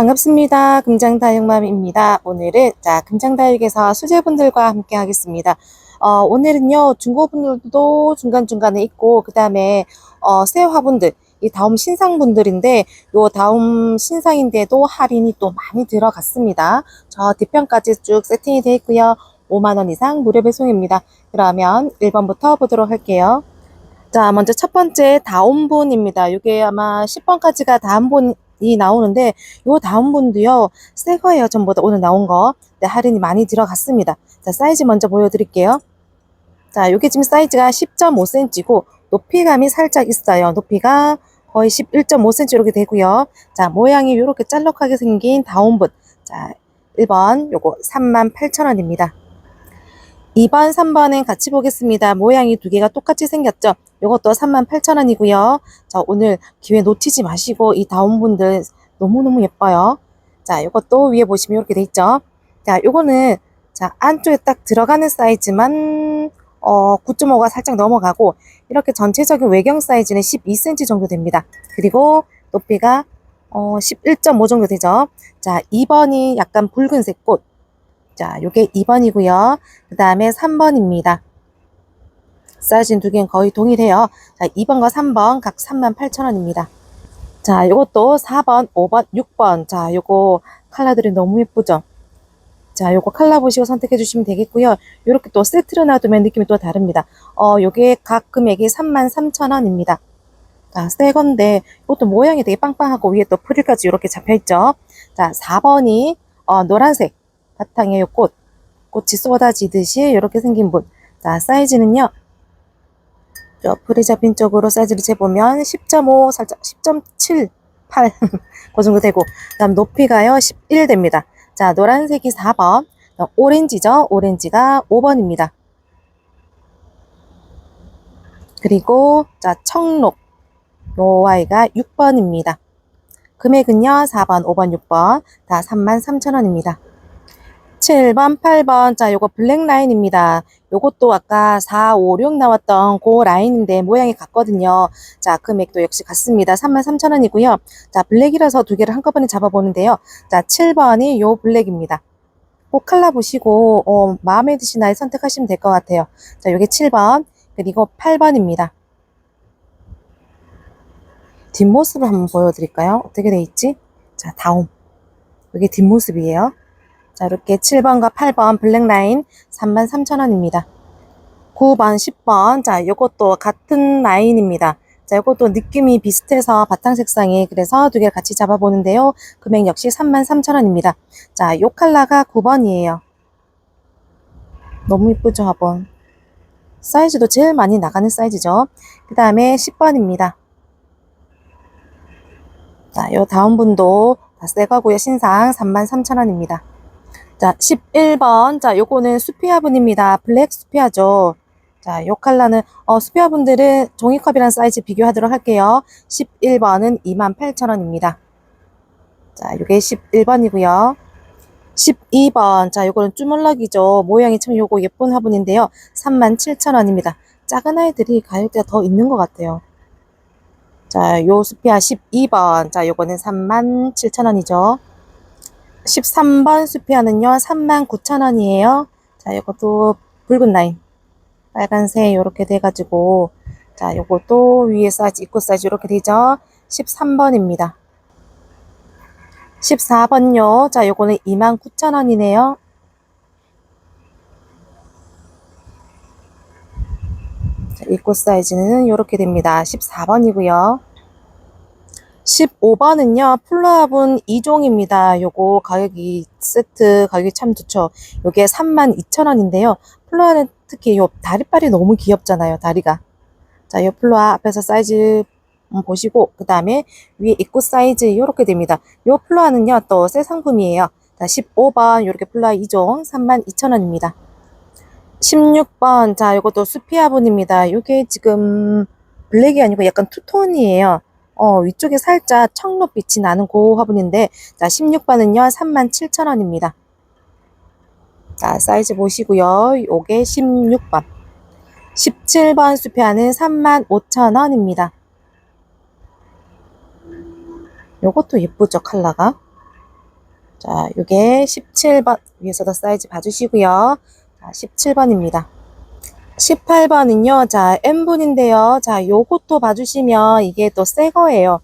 반갑습니다. 금장다육맘입니다. 오늘은 자 금장다육에서 수제분들과 함께 하겠습니다. 어, 오늘은요 중고분들도 중간중간에 있고 그 다음에 어, 새 화분들 이 다음 신상분들인데 요 다음 신상인데도 할인이 또 많이 들어갔습니다. 저 뒤편까지 쭉 세팅이 되어 있고요. 5만원 이상 무료 배송입니다. 그러면 1번부터 보도록 할게요. 자, 먼저 첫 번째 다운분입니다. 이게 아마 10번까지가 다운분 이 나오는데 요 다운분도요. 새 거예요. 전부 다 오늘 나온 거. 네, 할인이 많이 들어갔습니다. 자, 사이즈 먼저 보여드릴게요. 자, 요게 지금 사이즈가 10.5cm고 높이감이 살짝 있어요. 높이가 거의 11.5cm 이렇게 되고요. 자, 모양이 이렇게 짤록하게 생긴 다운분. 자, 1번 요거 38,000원입니다. 2번, 3번은 같이 보겠습니다. 모양이 두 개가 똑같이 생겼죠? 이것도 38,000원이고요. 자, 오늘 기회 놓치지 마시고 이 다운분들 너무너무 예뻐요. 자, 이것도 위에 보시면 이렇게 돼 있죠? 자, 요거는 자, 안쪽에 딱 들어가는 사이즈만 어, 9.5가 살짝 넘어가고 이렇게 전체적인 외경 사이즈는 12cm 정도 됩니다. 그리고 높이가 어, 11.5 정도 되죠. 자, 2번이 약간 붉은색 꽃. 자, 요게 2번이고요. 그 다음에 3번입니다. 사이즈는 두 개는 거의 동일해요. 자, 2번과 3번 각 38,000원입니다. 자, 요것도 4번, 5번, 6번. 자, 요거 컬러들이 너무 예쁘죠? 자, 요거 컬러 보시고 선택해 주시면 되겠고요. 요렇게 또 세트로 놔두면 느낌이 또 다릅니다. 어, 요게 각 금액이 33,000원입니다. 자, 새 건데, 이것도 모양이 되게 빵빵하고 위에 또 프릴까지 이렇게 잡혀 있죠. 자, 4번이, 어, 노란색 바탕에 요 꽃, 꽃이 쏟아지듯이 이렇게 생긴 분. 자, 사이즈는요, 저 풀이 잡힌 쪽으로 사이즈를 재보면 10.5, 살짝 10.7, 8, 그 정도 되고, 그 다음 높이가요, 11 됩니다. 자, 노란색이 4번, 오렌지죠? 오렌지가 5번입니다. 그리고, 자, 청록, 요 아이가 6번입니다. 금액은요, 4번, 5번, 6번, 다 33,000원입니다. 7번, 8번. 자, 요거 블랙 라인입니다. 요것도 아까 4, 5, 6 나왔던 그 라인인데 모양이 같거든요. 자, 금액도 역시 같습니다. 33,000원이고요. 자, 블랙이라서 두 개를 한꺼번에 잡아보는데요. 자, 7번이 요 블랙입니다. 꼭 칼라 보시고 어, 마음에 아이 선택하시면 될 것 같아요. 자, 요게 7번, 그리고 8번입니다. 뒷모습을 한번 보여드릴까요? 어떻게 돼 있지? 자, 다음. 이게 뒷모습이에요. 자, 이렇게 7번과 8번 블랙라인 33,000원입니다. 9번, 10번. 자, 요것도 같은 라인입니다. 자, 요것도 느낌이 비슷해서 바탕 색상이 그래서 두 개를 같이 잡아보는데요. 금액 역시 33,000원입니다. 자, 요 컬러가 9번이에요. 너무 이쁘죠, 화분. 사이즈도 제일 많이 나가는 사이즈죠. 그 다음에 10번입니다. 자, 요 다음 분도 다 새거고요. 신상 33,000원입니다. 자, 11번. 자, 요거는 수피아 분입니다. 블랙 수피아죠. 자, 요 컬러는, 어, 수피아 분들은 종이컵이랑 사이즈 비교하도록 할게요. 11번은 28,000원입니다. 자, 요게 11번이고요. 12번. 자, 요거는 쭈물럭이죠. 모양이 참 요거 예쁜 화분인데요. 37,000원입니다. 작은 아이들이 가격대가 더 있는 것 같아요. 자, 요 수피아 12번. 자, 요거는 37,000원이죠. 13번 수피아는요, 39,000원이에요. 자, 요것도 붉은 라인. 빨간색 요렇게 돼가지고, 자, 요것도 위에 사이즈, 입구 사이즈 요렇게 되죠. 13번입니다. 14번요. 자, 요거는 29,000원이네요. 자, 입구 사이즈는 요렇게 됩니다. 14번이고요. 15번은요, 플라분 2종입니다. 요거 가격이 세트 가격이 참 좋죠. 요게 32,000원인데요. 플로아는 특히 요 다리빨이 너무 귀엽잖아요, 다리가. 자, 요 플로아 앞에서 사이즈 음, 보시고, 그 다음에 위에 입구 사이즈 요렇게 됩니다. 요 플로아는요, 또 새 상품이에요. 자, 15번 요렇게 플로아 2종 32,000원입니다. 16번, 자, 요것도 수피아분입니다. 요게 지금 블랙이 아니고 약간 투톤이에요. 어, 위쪽에 살짝 청록빛이 나는 그 화분인데, 자, 16번은요, 37,000원입니다. 자, 사이즈 보시고요. 요게 16번. 17번 수표하는 35,000원입니다. 요것도 예쁘죠, 컬러가? 자, 요게 17번 위에서도 사이즈 봐주시고요. 자, 17번입니다. 18번은요, 자, N분인데요. 자, 요것도 봐주시면 이게 또 새 거예요.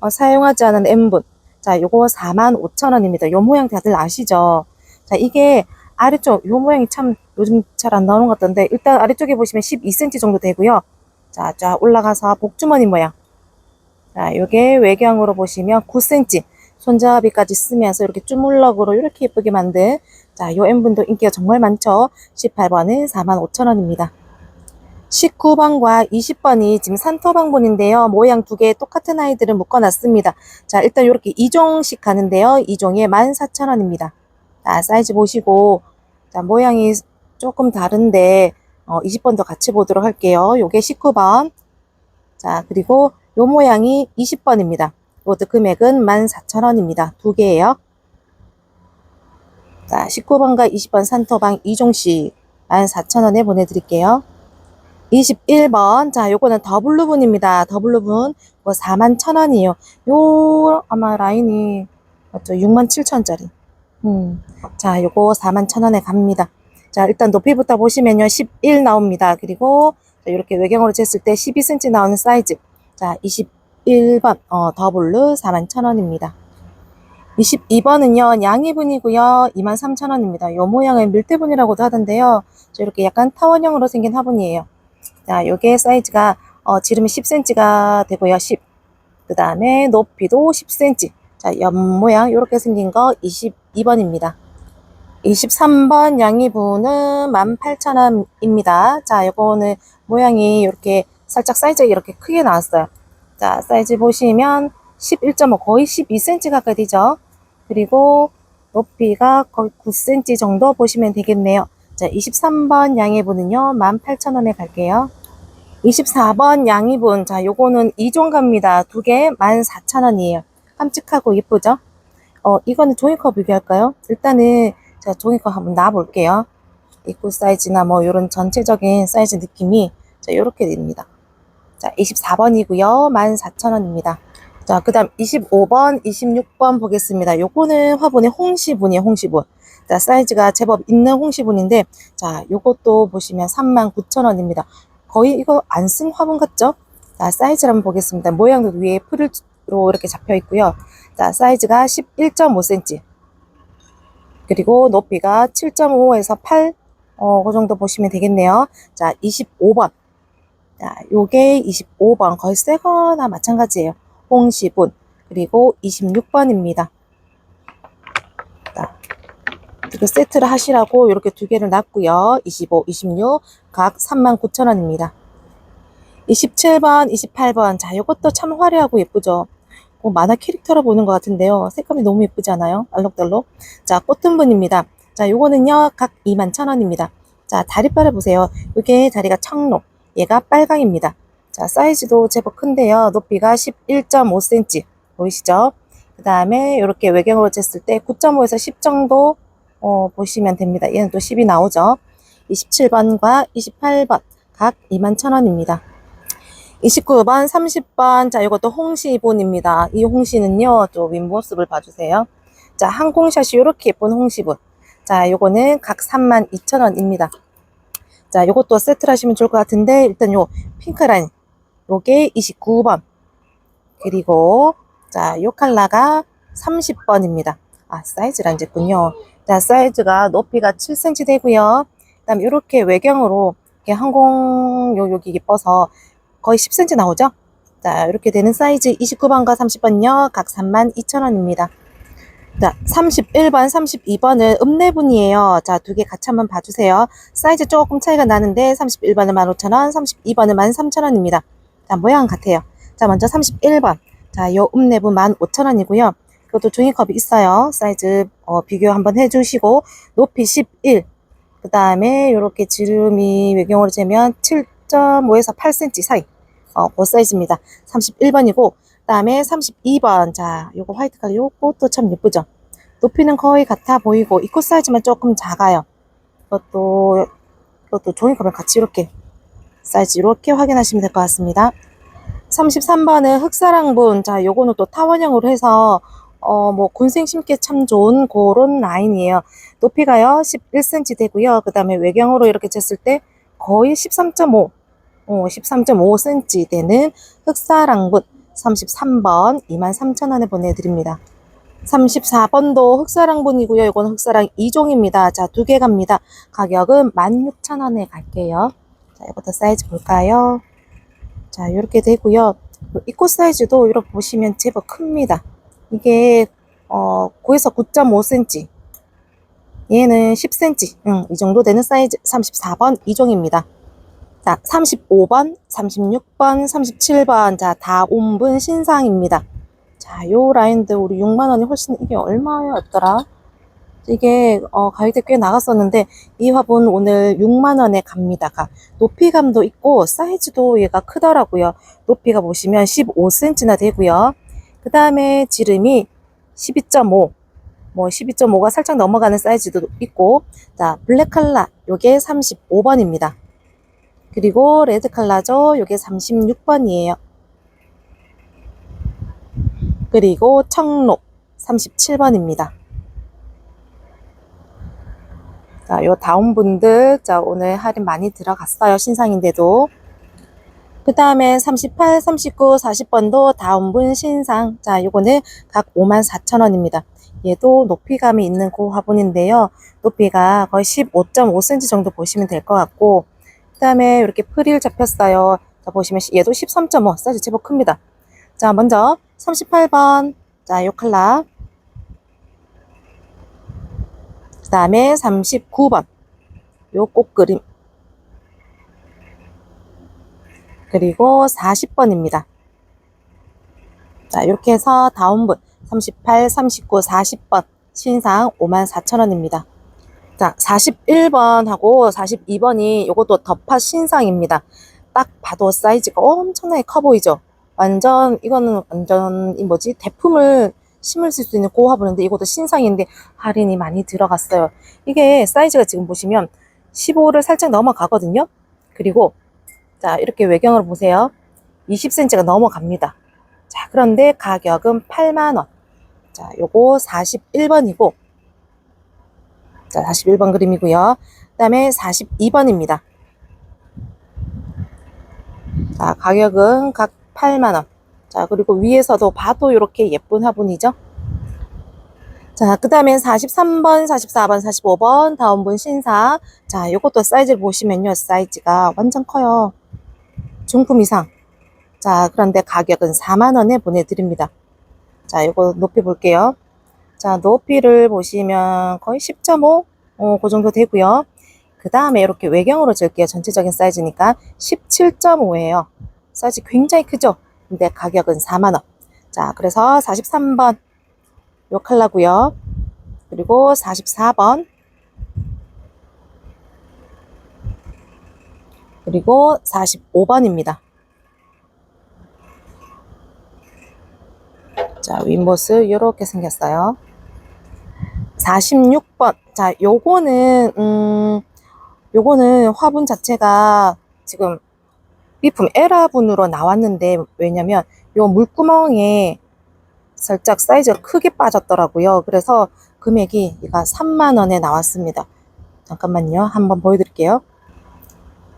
어, 사용하지 않은 N분. 자, 요거 45,000원입니다. 요 모양 다들 아시죠? 자, 이게 아래쪽, 요 모양이 참 요즘 잘 안 나오는 것 같던데, 일단 아래쪽에 보시면 12cm 정도 되고요. 자, 자, 올라가서 복주머니 모양. 자, 요게 외경으로 보시면 9cm. 손잡이까지 쓰면서 이렇게 쭈물럭으로 이렇게 예쁘게 만든 자, 요 N분도 인기가 정말 많죠. 18번은 45,000원입니다. 19번과 20번이 지금 산토방분인데요. 모양 두 개 똑같은 아이들을 묶어놨습니다. 자, 일단 이렇게 2종씩 가는데요. 2종에 14,000원입니다. 자, 사이즈 보시고, 자, 모양이 조금 다른데, 어, 20번도 같이 보도록 할게요. 요게 19번. 자, 그리고 요 모양이 20번입니다. 이것도 금액은 14,000원입니다. 두 개예요. 자, 19번과 20번 산토방 2종씩 14,000원에 보내드릴게요. 21번. 자, 요거는 더블루분입니다. 더블루분. 이거 41,000원이에요. 요, 아마 라인이, 맞죠? 67,000원짜리. 음. 자, 요거 41,000원에 갑니다. 자, 일단 높이부터 보시면요. 11 나옵니다. 그리고, 자, 이렇게 외경으로 쟀을 때 12cm 나오는 사이즈. 자, 21번, 어, 더블루 41,000원입니다. 22번은요, 양이분이고요. 23,000원입니다. 요 모양은 밀대분이라고도 하던데요. 저 이렇게 약간 타원형으로 생긴 화분이에요. 자, 요게 사이즈가, 어, 지름이 10cm가 되고요. 10. 그 다음에 높이도 10cm. 자, 옆 모양 이렇게 생긴 거 22번입니다. 23번 양이분은 18,000원입니다. 자, 요거는 모양이 이렇게 살짝 사이즈가 이렇게 크게 나왔어요. 자, 사이즈 보시면 11.5 거의 12cm 가까이 되죠. 그리고 높이가 거의 9cm 정도 보시면 되겠네요. 자, 23번 양이분은요, 18,000원에 갈게요. 24번 양이분, 자, 요거는 2종 갑니다. 두 개 14,000원이에요. 깜찍하고 예쁘죠? 어, 이거는 종이컵 비교할까요? 일단은 제가 종이컵 한번 놔볼게요. 입구 사이즈나 뭐, 요런 전체적인 사이즈 느낌이, 자, 요렇게 됩니다. 자, 24번이고요. 14,000원입니다. 자, 그 다음 25번, 26번 보겠습니다. 요거는 화분의 홍시분이에요, 홍시분. 자, 사이즈가 제법 있는 홍시분인데, 자, 요것도 보시면 39,000원입니다. 거의 이거 안 쓴 화분 같죠? 자, 사이즈를 한번 보겠습니다. 모양도 위에 풀로 이렇게 잡혀 있고요. 자, 사이즈가 11.5cm. 그리고 높이가 7.5에서 8, 어, 그 정도 보시면 되겠네요. 자, 25번. 자, 요게 25번. 거의 새 거나 마찬가지예요. 홍시분. 그리고 26번입니다. 자, 이거 세트를 하시라고 이렇게 두 개를 놨고요. 25, 26, 각 39,000원입니다. 27번, 28번. 자, 이것도 참 화려하고 예쁘죠? 어, 만화 캐릭터로 보는 것 같은데요. 색감이 너무 예쁘지 않아요? 알록달록. 자, 꽃등분입니다. 자, 요거는요, 각 21,000원입니다. 자, 다리빨을 보세요. 이게 다리가 청록. 얘가 빨강입니다. 자, 사이즈도 제법 큰데요. 높이가 11.5cm. 보이시죠? 그 다음에 이렇게 외경으로 쟀을 때 9.5에서 10 정도 어, 보시면 됩니다. 얘는 또 10이 나오죠. 27번과 28번 각 21,000원입니다. 29번, 30번. 자, 이것도 홍시분입니다. 이 홍시는요, 또 윗모습을 봐주세요. 자, 항공샷이 이렇게 예쁜 홍시분. 자, 요거는 각 32,000원입니다. 자, 요것도 세트를 하시면 좋을 것 같은데, 일단 요 핑크 라인. 요게 29번. 그리고, 자, 요 컬러가 30번입니다. 아, 사이즈를 안 쟀군요. 자, 사이즈가 높이가 7cm 되고요. 그 다음에 이렇게 외경으로 이렇게 항공 요 여기 예뻐서 거의 10cm 나오죠? 자, 이렇게 되는 사이즈 29번과 30번요. 각 32,000원입니다. 자, 31번, 32번은 읍내분이에요. 자, 두 개 같이 한번 봐주세요. 사이즈 조금 차이가 나는데 31번은 15,000원, 32번은 13,000원입니다. 자, 모양 같아요. 자, 먼저 31번. 자, 요 읍내분 15,000원이고요. 그것도 종이컵이 있어요. 사이즈 어, 비교 한번 해주시고 높이 11. 그 다음에 이렇게 지름이 외경으로 재면 7.5에서 8cm 사이. 어, 그 사이즈입니다. 31번이고 그 다음에 32번. 자, 요거 화이트 컬러 요것도 참 예쁘죠. 높이는 거의 같아 보이고 이코 사이즈만 조금 작아요. 이것도 이것도 종이컵을 같이 이렇게 사이즈 이렇게 확인하시면 될 것 같습니다. 33번은 흑사랑분. 자, 요거는 또 타원형으로 해서 어, 뭐, 군생 심기 참 좋은 그런 라인이에요. 높이가요, 11cm 되고요. 그 다음에 외경으로 이렇게 쟀을 때 거의 13.5, 어, 13.5cm 되는 흑사랑붓 33번 23,000원에 보내드립니다. 34번도 흑사랑분이고요. 이건 흑사랑 2종입니다. 자, 두 개 갑니다. 가격은 16,000원에 갈게요. 자, 이것도 사이즈 볼까요? 자, 이렇게 되고요. 입고 사이즈도 이렇게 보시면 제법 큽니다. 이게 어 9에서 9.5cm. 얘는 10cm. 응, 이 정도 되는 사이즈 34번 이종입니다. 자, 35번, 36번, 37번. 자, 다 온분 신상입니다. 자, 요 라인들 우리 6만 원이 훨씬 이게 얼마였더라? 이게 어, 가격대 꽤 나갔었는데 이 화분 오늘 6만 원에 갑니다. 가. 높이감도 있고 사이즈도 얘가 크더라고요. 높이가 보시면 15cm나 되고요. 그 다음에 지름이 12.5, 뭐 12.5가 살짝 넘어가는 사이즈도 있고, 자 블랙 칼라 요게 35번입니다. 그리고 레드 칼라죠. 요게 36번이에요. 그리고 청록 37번입니다. 자, 요 다운 분들, 자, 오늘 할인 많이 들어갔어요. 신상인데도. 그 다음에 38, 39, 40번도 다운분 신상. 자, 요거는 각 54,000원입니다. 얘도 높이감이 있는 그 화분인데요. 높이가 거의 15.5cm 정도 보시면 될 것 같고, 그 다음에 이렇게 프릴 잡혔어요. 자, 보시면 얘도 13.5, 사이즈 제법 큽니다. 자, 먼저 38번. 자, 요 칼라. 그 다음에 39번. 요 꽃그림. 그리고 40번입니다. 자, 이렇게 해서 다운분 38, 39, 40번 신상 54,000원입니다. 자, 41번하고 42번이 요것도 덮화 신상입니다. 딱 봐도 사이즈가 엄청나게 커 보이죠? 완전 이거는 완전 이 뭐지? 대품을 심을 수 있는 그 화분인데 이것도 신상인데 할인이 많이 들어갔어요. 이게 사이즈가 지금 보시면 15를 살짝 넘어가거든요. 그리고 자, 이렇게 외경을 보세요. 20cm가 넘어갑니다. 자, 그런데 가격은 8만원. 자, 요거 41번이고, 자, 41번 그림이고요. 그 다음에 42번입니다. 자, 가격은 각 8만원. 자, 그리고 위에서도 봐도 이렇게 예쁜 화분이죠. 자, 그 다음에 43번, 44번, 45번, 다음분 신사. 자, 요것도 사이즈를 보시면요. 사이즈가 완전 커요. 중품 이상. 자, 그런데 가격은 4만원에 보내드립니다. 자, 요거 높이 볼게요. 자, 높이를 보시면 거의 10.5? 어, 그 정도 되고요. 그 다음에 이렇게 외경으로 줄게요. 전체적인 사이즈니까 17.5예요. 사이즈 굉장히 크죠? 근데 가격은 4만원. 자, 그래서 43번 요 컬러고요. 그리고 44번 그리고 45번입니다. 자, 윗모습 이렇게 생겼어요. 46번. 자, 요거는 음 요거는 화분 자체가 지금 B품 에라분으로 나왔는데 왜냐면 요 물구멍에 살짝 사이즈가 크게 빠졌더라고요. 그래서 금액이 얘가 3만 원에 나왔습니다. 잠깐만요. 한번 보여드릴게요.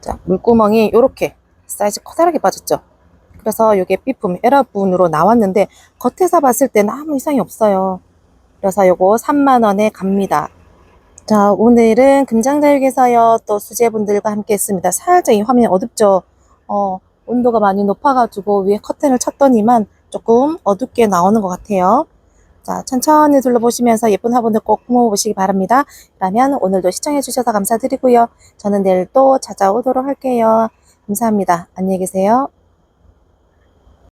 자, 물구멍이 이렇게 사이즈 커다랗게 빠졌죠. 그래서 이게 B품 에라분으로 나왔는데 겉에서 봤을 때는 아무 이상이 없어요. 그래서 요거 3만 원에 갑니다. 자, 오늘은 금장다육에서요 또 수제분들과 함께 했습니다. 살짝 이 화면이 어둡죠. 어, 온도가 많이 높아가지고 위에 커튼을 쳤더니만 조금 어둡게 나오는 것 같아요. 자, 천천히 둘러보시면서 예쁜 화분들 꼭 품어보시기 바랍니다. 그러면 오늘도 시청해주셔서 감사드리고요. 저는 내일 또 찾아오도록 할게요. 감사합니다. 안녕히 계세요.